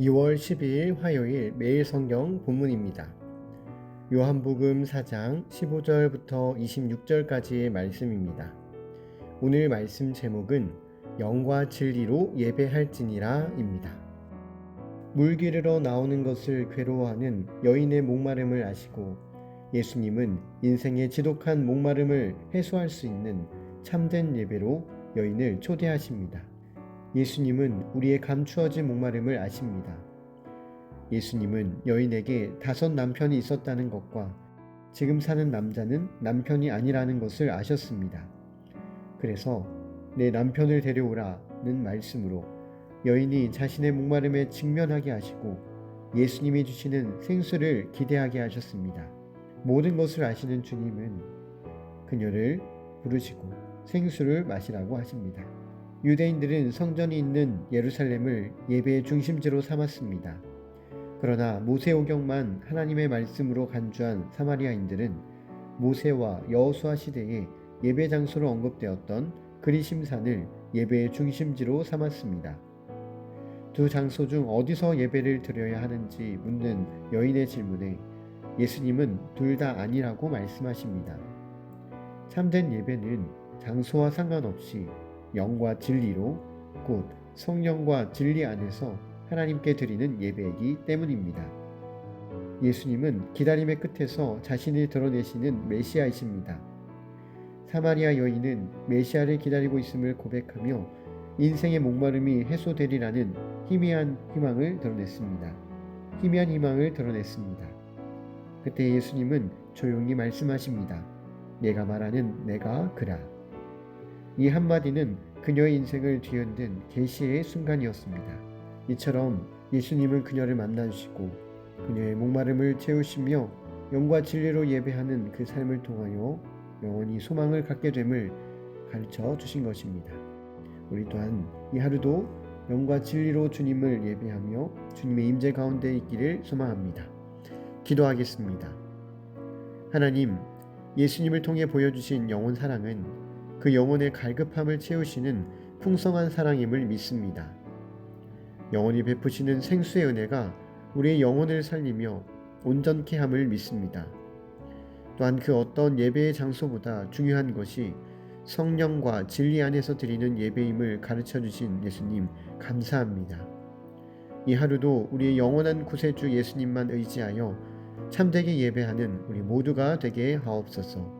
2월 12일 화요일 매일 성경 본문입니다. 요한복음 4장 15절부터 26절까지의 말씀입니다. 오늘 말씀 제목은 영과 진리로 예배할지니라입니다. 물 기르러 나오는 것을 괴로워하는 여인의 목마름을 아시고 예수님은 인생의 지독한 목마름을 해소할 수 있는 참된 예배로 여인을 초대하십니다. 예수님은 우리의 감추어진 목마름을 아십니다. 예수님은 여인에게 다섯 남편이 있었다는 것과 지금 사는 남자는 남편이 아니라는 것을 아셨습니다. 그래서 내 남편을 데려오라는 말씀으로 여인이 자신의 목마름에 직면하게 하시고 예수님이 주시는 생수를 기대하게 하셨습니다. 모든 것을 아시는 주님은 그녀를 부르시고 생수를 마시라고 하십니다. 유대인들은 성전이 있는 예루살렘을 예배의 중심지로 삼았습니다. 그러나 모세오경만 하나님의 말씀으로 간주한 사마리아인들은 모세와 여호수아 시대에 예배 장소로 언급되었던 그리심산을 예배의 중심지로 삼았습니다. 두 장소 중 어디서 예배를 드려야 하는지 묻는 여인의 질문에 예수님은 둘 다 아니라고 말씀하십니다. 참된 예배는 장소와 상관없이 영과 진리로 곧 성령과 진리 안에서 하나님께 드리는 예배이기 때문입니다. 예수님은 기다림의 끝에서 자신을 드러내시는 메시아이십니다. 사마리아 여인은 메시아를 기다리고 있음을 고백하며 인생의 목마름이 해소되리라는 희미한 희망을 드러냈습니다. 희미한 희망을 드러냈습니다. 그때 예수님은 조용히 말씀하십니다. 내가 말하는 내가 그라. 이 한마디는 그녀의 인생을 뒤흔든 계시의 순간이었습니다. 이처럼 예수님은 그녀를 만나주시고 그녀의 목마름을 채우시며 영과 진리로 예배하는 그 삶을 통하여 영원히 소망을 갖게 됨을 가르쳐 주신 것입니다. 우리 또한 이 하루도 영과 진리로 주님을 예배하며 주님의 임재 가운데 있기를 소망합니다. 기도하겠습니다. 하나님, 예수님을 통해 보여주신 영원 사랑은 그 영혼의 갈급함을 채우시는 풍성한 사랑임을 믿습니다. 영원히 베푸시는 생수의 은혜가 우리의 영혼을 살리며 온전케 함을 믿습니다. 또한 그 어떤 예배의 장소보다 중요한 것이 성령과 진리 안에서 드리는 예배임을 가르쳐 주신 예수님 감사합니다. 이 하루도 우리의 영원한 구세주 예수님만 의지하여 참되게 예배하는 우리 모두가 되게 하옵소서.